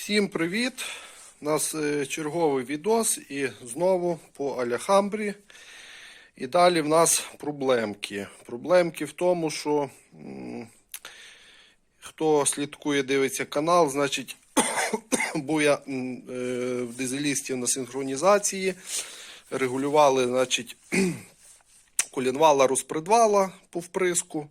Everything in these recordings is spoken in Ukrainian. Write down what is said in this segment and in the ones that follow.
Всім привіт! У нас е, черговий відос і знову по Аляхамбрі. І далі в нас проблемки. Проблемки в тому, що хто слідкує, дивиться канал, значить, був я е, в дизелістів на синхронізації. Регулювали, значить, колінвала розпредвала по вприску.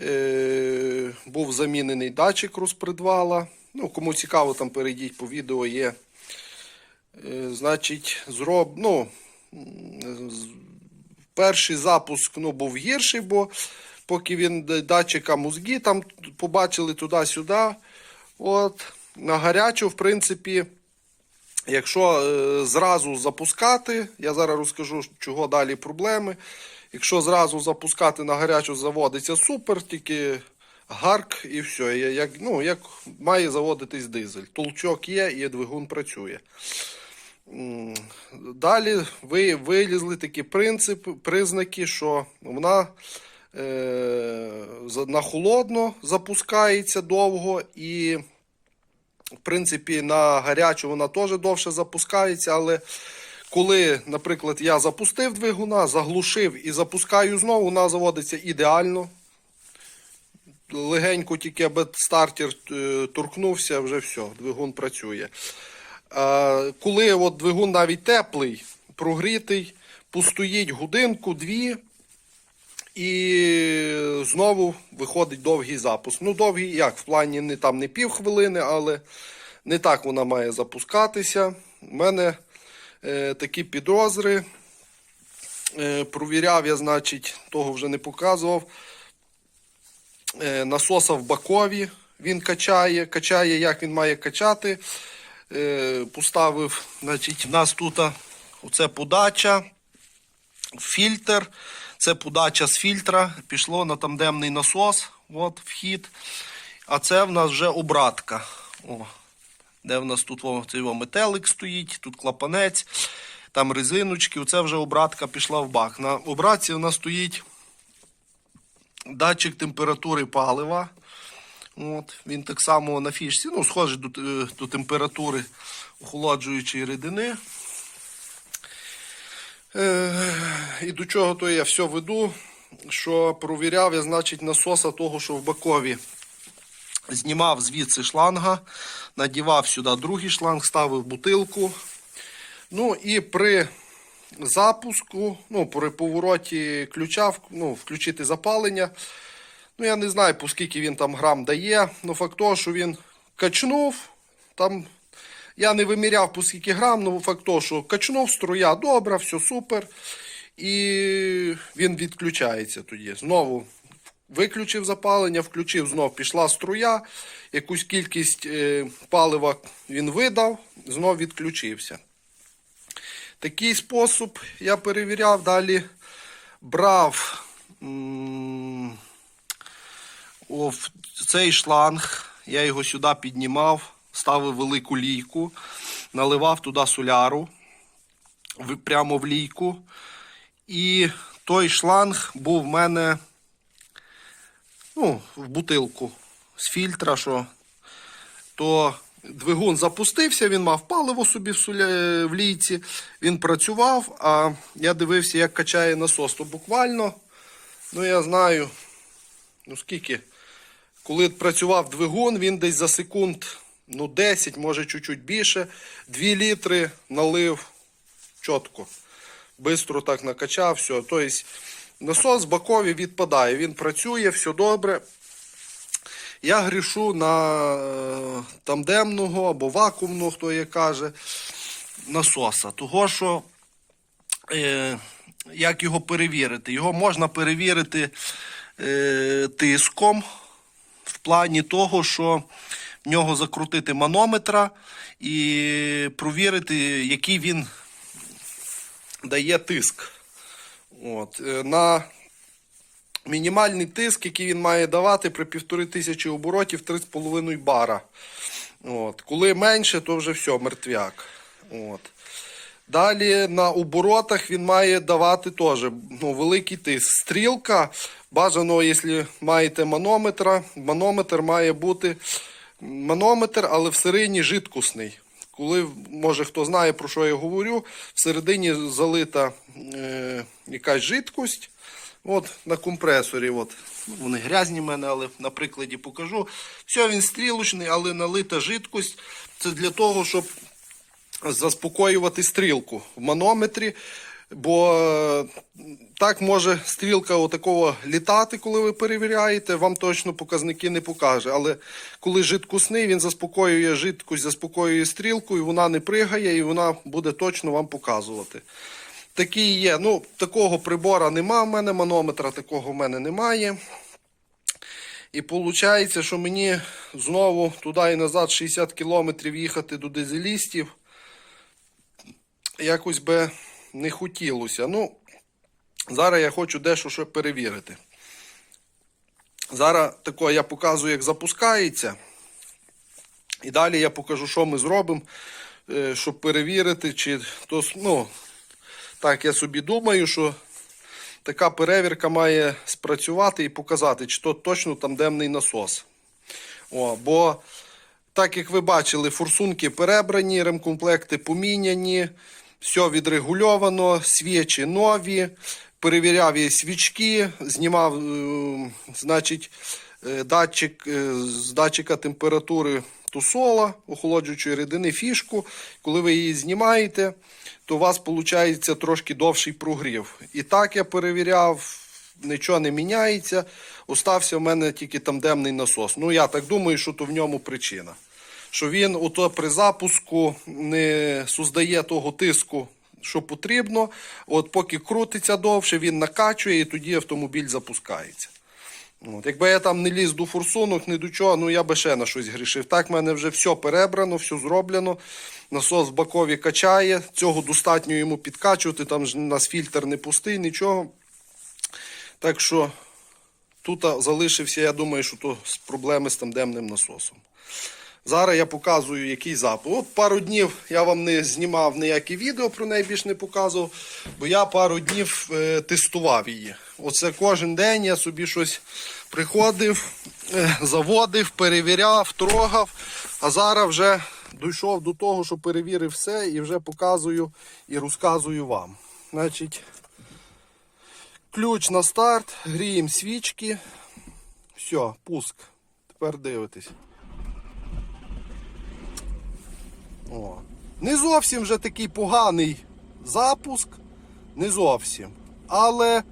Е, був замінений датчик розпредвала. Ну, кому цікаво, там перейдіть по відео є. Е, значить, зроб, ну, перший запуск ну, був гірший, бо поки він датчика мозги там побачили туди-сюди. От, на гарячу, в принципі, Якщо е, зразу запускати, я зараз розкажу, чого далі проблеми. Якщо зразу запускати на гарячу заводиться супер, тільки гарк і все. Як, ну, як має заводитись дизель. Толчок є і двигун працює. Далі ви, вилізли такі принципи, признаки, що вона е, на холодно запускається довго і в принципі, на гарячу вона теж довше запускається, але коли, наприклад, я запустив двигуна, заглушив і запускаю знову, вона заводиться ідеально. Легенько тільки аби стартер е, торкнувся, вже все, двигун працює. Коли от двигун навіть теплий, прогрітий, постоїть годинку, дві, і знову виходить довгий запуск. Ну, довгий як? В плані не там не пів хвилини, але не так вона має запускатися. У мене е, такі підозри. Е, провіряв я, значить, того вже не показував. Е, насоса в бакові він качає. Качає, як він має качати. Е, поставив, значить, в нас тут оце подача фільтр. Це подача з фільтра. Пішло на тандемний насос. От вхід. А це в нас вже обратка. О, де в нас тут цей метелик стоїть, тут клапанець, там резиночки. Оце вже обратка пішла в бак. На обратці у нас стоїть датчик температури палива. От, він так само на фішці, ну, схожий до, е, до температури охолоджуючої рідини. Е, і до чого то я все веду, що провіряв я, значить, насоса того, що в бакові. Знімав звідси шланга, надівав сюди другий шланг, ставив бутилку. Ну і при запуску, ну, при повороті ключа, ну, включити запалення. Ну, я не знаю, по скільки він там грам дає. Ну, факт того, що він качнув, там я не виміряв по скільки грам, ну факт того, що качнув струя добра, все супер. І він відключається тоді. Знову виключив запалення, включив, знов пішла струя, якусь кількість е, палива він видав, знов відключився. Такий спосіб я перевіряв. Далі брав в цей шланг, я його сюди піднімав, ставив велику лійку, наливав туди соляру прямо в лійку. І той шланг був в мене ну, в бутилку з фільтра, що то двигун запустився, він мав паливо собі в, лійці, він працював, а я дивився, як качає насос. То буквально, ну я знаю, ну скільки, коли працював двигун, він десь за секунд ну 10, може чуть-чуть більше, 2 літри налив чітко. Бистро так накачав, все. Тобто насос бокові відпадає, він працює, все добре. Я грішу на е, тандемного або вакуумного, хто є каже, насоса. Того, що е, як його перевірити? Його можна перевірити е, тиском в плані того, що в нього закрутити манометра і провірити, який він дає тиск. От. е, На мінімальний тиск, який він має давати при півтори тисячі оборотів 3,5 бара. От. Коли менше, то вже все, мертвяк. От. Далі на оборотах він має давати теж ну, великий тиск. Стрілка, бажано, якщо маєте манометра, манометр має бути манометр, але всередині жидкісний. Коли, може хто знає, про що я говорю, всередині залита е, якась жидкость. От на компресорі. От. Вони грязні в мене, але на прикладі покажу. Все, він стрілочний, але налита жидкость. Це для того, щоб заспокоювати стрілку в манометрі. Бо е, так може стрілка отакого літати, коли ви перевіряєте, вам точно показники не покаже. Але коли жидкісний, він заспокоює жидкость, заспокоює стрілку, і вона не пригає, і вона буде точно вам показувати. Такі є. Ну, такого прибора нема в мене, манометра такого в мене немає. І виходить, що мені знову туди і назад 60 кілометрів їхати до дизелістів. Якось би не хотілося. Ну, зараз я хочу дещо ще перевірити. Зараз тако я показую, як запускається. І далі я покажу, що ми зробимо, е, щоб перевірити, чи то, ну, так я собі думаю, що така перевірка має спрацювати і показати, чи то точно тандемний насос. О, бо, так як ви бачили, форсунки перебрані, ремкомплекти поміняні, все відрегульовано, свічі нові, перевіряв я свічки, знімав, е, значить, датчик е, з датчика температури тусола, охолоджуючої рідини, фішку. Коли ви її знімаєте, то у вас виходить трошки довший прогрів. І так я перевіряв, нічого не міняється. Остався в мене тільки тандемний насос. Ну, я так думаю, що то в ньому причина. Що він ото при запуску не создає того тиску, що потрібно. От поки крутиться довше, він накачує і тоді автомобіль запускається. От, якби я там не ліз до форсунок, ні до чого, ну я би ще на щось грішив. Так, в мене вже все перебрано, все зроблено. Насос в бакові качає, цього достатньо йому підкачувати, там ж у нас фільтр не пустий, нічого. Так що тут залишився, я думаю, що то з проблеми з тандемним насосом. Зараз я показую, який запуск. От пару днів я вам не знімав ніякі відео, про неї більш не показував, бо я пару днів е, тестував її. Оце кожен день я собі щось приходив, е, заводив, перевіряв, трогав. А зараз вже дійшов до того, що перевірив все і вже показую і розказую вам. Значить, ключ на старт, гріємо свічки. Все, пуск. Тепер дивитесь. О. Не зовсім вже такий поганий запуск. Не зовсім. Але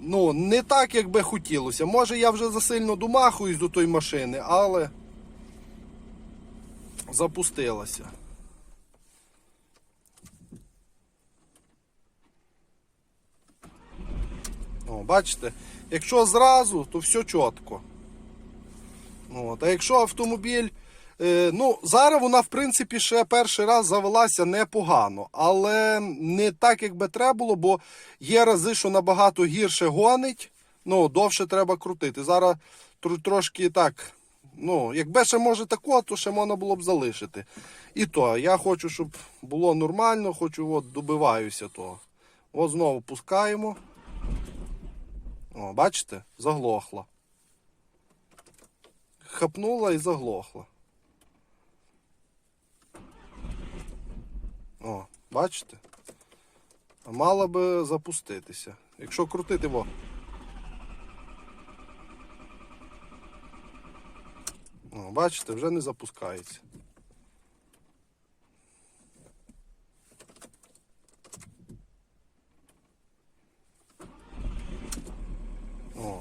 ну, не так, як би хотілося. Може я вже засильно домахуюсь до тої машини, але запустилася. О, бачите, якщо зразу, то все чітко. От. А якщо автомобіль. Е, ну, зараз вона, в принципі, ще перший раз завелася непогано, але не так, як би треба було, бо є рази, що набагато гірше гонить, ну, довше треба крутити. Зараз тр- трошки так. Ну, якби ще може тако, то ще можна було б залишити. І то, я хочу, щоб було нормально, хочу, от, добиваюся того. От знову пускаємо. О, бачите? Заглохла. Хапнула і заглохла. О, бачите? Мала би запуститися. Якщо крутити, во. О, бачите, вже не запускається. О.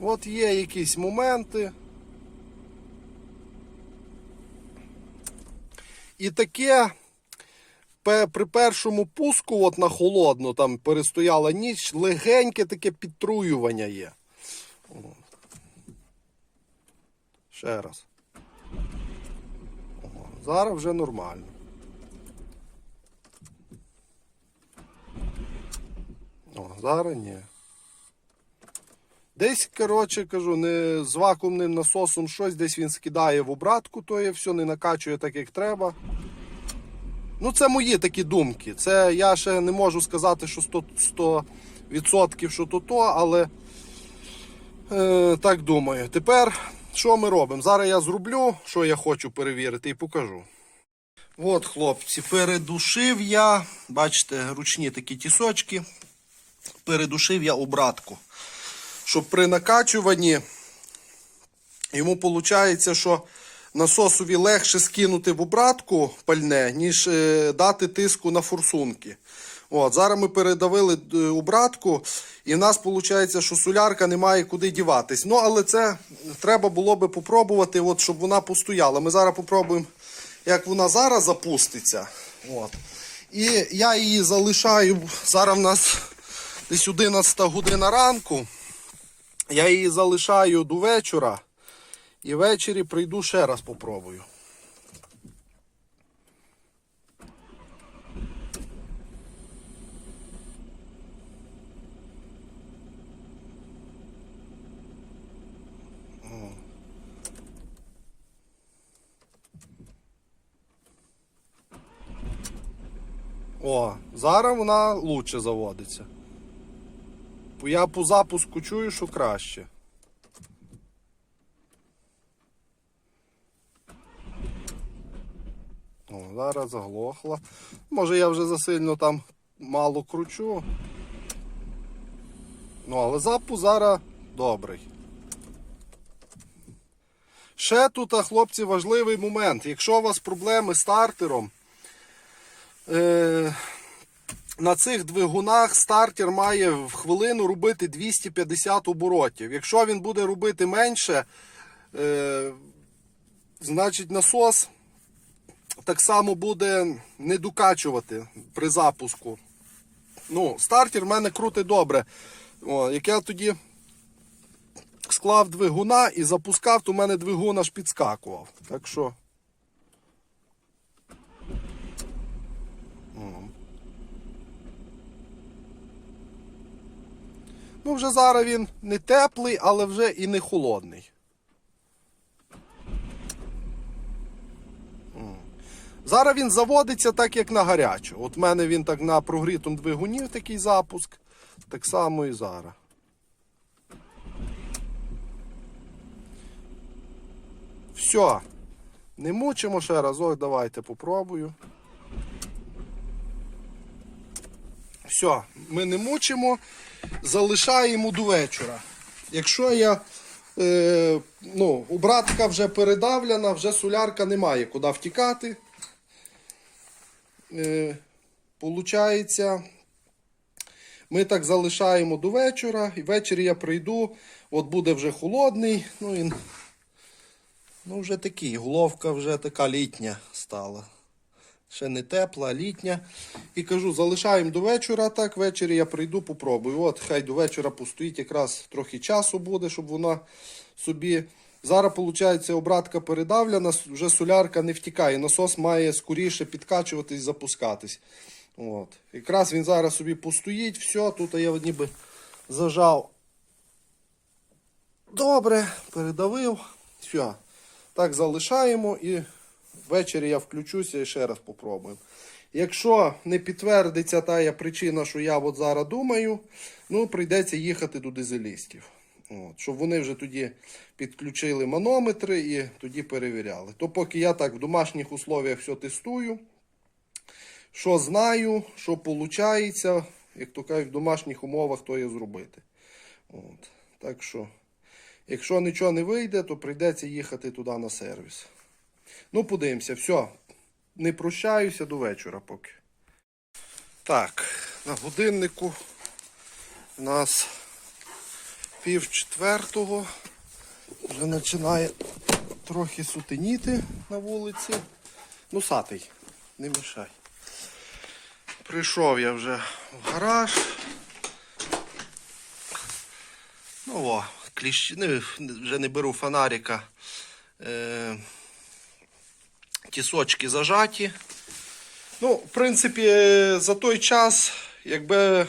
От є якісь моменти. І таке при першому пуску, от на холодно, там перестояла ніч, легеньке таке підтруювання є. Ще раз. Зараз вже нормально. О, зараз ні. Десь, коротше, кажу, не з вакуумним насосом щось, десь він скидає в обратку, то є все, не накачує так, як треба. Ну, це мої такі думки. Це я ще не можу сказати, що 100%, 100% що то то, але е, так думаю. Тепер що ми робимо? Зараз я зроблю, що я хочу перевірити, і покажу. От, хлопці, передушив я, бачите, ручні такі тісочки. Передушив я обратку. Щоб при накачуванні йому виходить, що насосові легше скинути в обратку пальне, ніж е, дати тиску на форсунки. От, зараз ми передавили е, обратку, і в нас виходить, що солярка не має куди діватись. Ну, але це треба було би попробувати, от, щоб вона постояла. Ми зараз попробуємо, як вона зараз запуститься. От. І я її залишаю. Зараз в нас десь 11 година ранку. Я її залишаю до вечора. І ввечері прийду ще раз попробую. О, зараз вона лучше заводиться. Я по запуску чую, що краще. О, зараз заглохла. Може я вже засильно там мало кручу. Ну, але запуск зараз добрий. Ще тут, хлопці, важливий момент. Якщо у вас проблеми з стартером, е, на цих двигунах стартер має в хвилину робити 250 оборотів. Якщо він буде робити менше, е, значить насос так само буде не докачувати при запуску. Ну, стартер в мене крутить добре. О, як я тоді склав двигуна і запускав, то в мене двигун аж підскакував. Так що. Ну, вже зараз він не теплий, але вже і не холодний. Зараз він заводиться так, як на гарячу. От в мене він так на прогрітому двигуні такий запуск. Так само і зараз. Все. Не мучимо ще разок, давайте попробую. Все, ми не мучимо, залишаємо до вечора. Якщо я. Е, ну, обратка вже передавлена, вже солярка немає куди втікати. Е, Получається, ми так залишаємо до вечора, і ввечері я прийду, от буде вже холодний, ну і ну, вже такий, головка вже така літня стала. Ще не тепла, літня. І кажу, залишаємо до вечора, так, ввечері я прийду, попробую. От, хай до вечора постоїть, якраз трохи часу буде, щоб вона собі. Зараз, виходить, обратка передавлена, вже солярка не втікає. Насос має скоріше підкачуватись, запускатись. От. Якраз він зараз собі постоїть, все, тут я ніби зажав. Добре, передавив. Все. Так залишаємо і ввечері я включуся і ще раз попробую. Якщо не підтвердиться та причина, що я от зараз думаю, ну прийдеться їхати до дизелістів. От, щоб вони вже тоді підключили манометри і тоді перевіряли. То поки я так в домашніх условіях все тестую, що знаю, що виходить, як то кажуть, в домашніх умовах то є зробити. От. Так що, якщо нічого не вийде, то прийдеться їхати туди на сервіс. Ну, подивимося, все. Не прощаюся до вечора поки. Так, на годиннику у нас пів четвертого. Вже починає трохи сутеніти на вулиці. Ну, сатий, не мішай. Прийшов я вже в гараж. Ну о, кліщі, не, вже не беру фонарика. Е, тісочки зажаті. Ну, в принципі, за той час, якби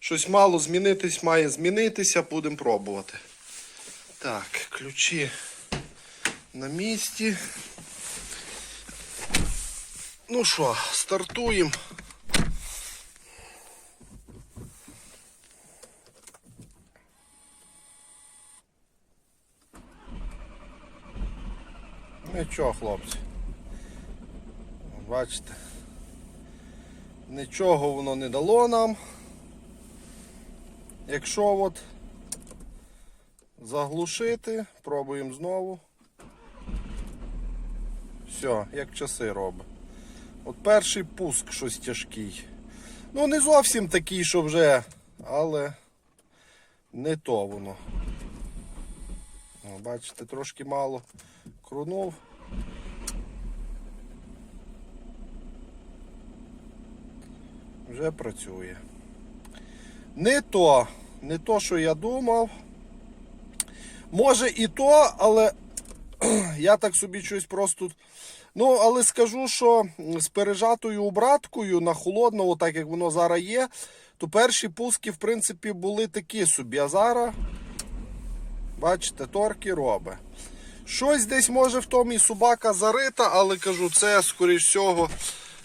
щось мало змінитись, має змінитися, будемо пробувати. Так, ключі на місці. Ну що, стартуємо. Нічого, хлопці. Бачите. Нічого воно не дало нам. Якщо от заглушити, пробуємо знову. Все, як часи робить. От перший пуск щось тяжкий. Ну, не зовсім такий, що вже, але не то воно. Бачите, трошки мало крунув. Вже працює. Не то, не то, що я думав. Може і то, але я так собі щось просто. Ну, але скажу, що з пережатою обраткою на холодного, так як воно зараз є, то перші пуски, в принципі, були такі собі. А зараз, бачите, торки робить. Щось десь може в тому і собака зарита, але кажу, це, скоріш всього,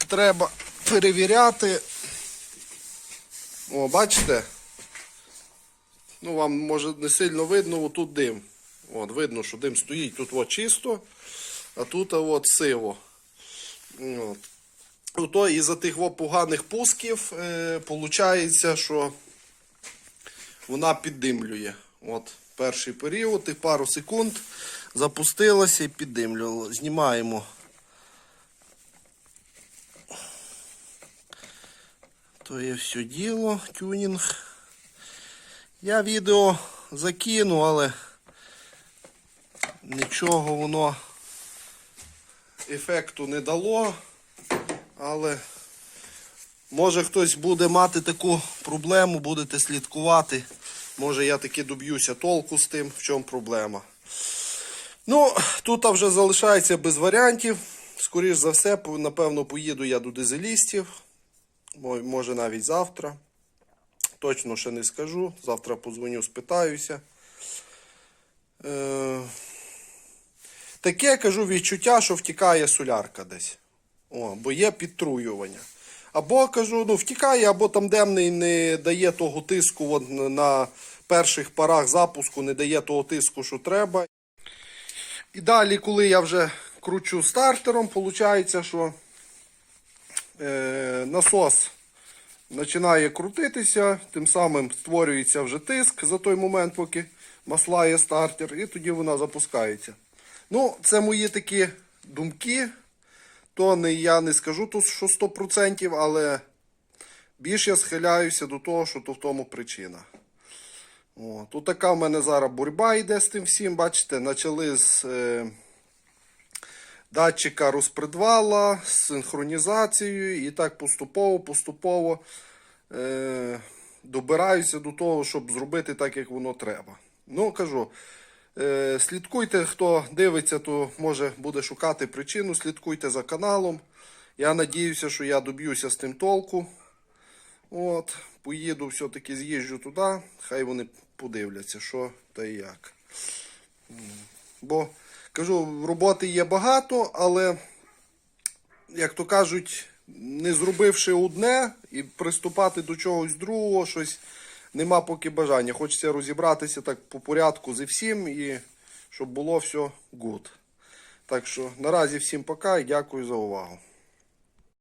треба перевіряти. О, бачите? Ну, вам може не сильно видно, отут дим. От, видно, що дим стоїть. Тут от чисто, а тут от сиво. От. Ото із-за тих во поганих пусків е, що вона піддимлює. От перший період, тих пару секунд запустилася і піддимлювала. Знімаємо. То є все діло, тюнінг. Я відео закину, але нічого воно ефекту не дало. Але може хтось буде мати таку проблему, будете слідкувати. Може я таки доб'юся толку з тим, в чому проблема. Ну, тут вже залишається без варіантів. Скоріш за все, напевно, поїду я до дизелістів. Мо- Може навіть завтра. Точно ще не скажу. Завтра позвоню, спитаюся. Е... Таке кажу відчуття, що втікає солярка десь. О, бо є підтруювання. Або кажу, ну втікає, або там демний не дає того тиску от, на- перших парах запуску, не дає того тиску, що треба. І далі, коли я вже кручу стартером, виходить, що насос починає крутитися, тим самим створюється вже тиск за той момент, поки маслає стартер, і тоді вона запускається. Ну, це мої такі думки. То не, я не скажу тут, що 100%, але більш я схиляюся до того, що то в тому причина. О, тут така в мене зараз боротьба йде з тим всім. Бачите, почали з е, датчика розпредвала, з синхронізацією, і так поступово, поступово е, добираюся до того, щоб зробити так, як воно треба. Ну, кажу, е, слідкуйте, хто дивиться, то може буде шукати причину. Слідкуйте за каналом. Я надіюся, що я доб'юся з тим толку. От, поїду все-таки з'їжджу туди, хай вони подивляться, що та і як. Бо, кажу, роботи є багато, але, як то кажуть, не зробивши одне і приступати до чогось другого, щось нема поки бажання. Хочеться розібратися так по порядку зі всім і щоб було все гуд. Так що наразі всім пока і дякую за увагу.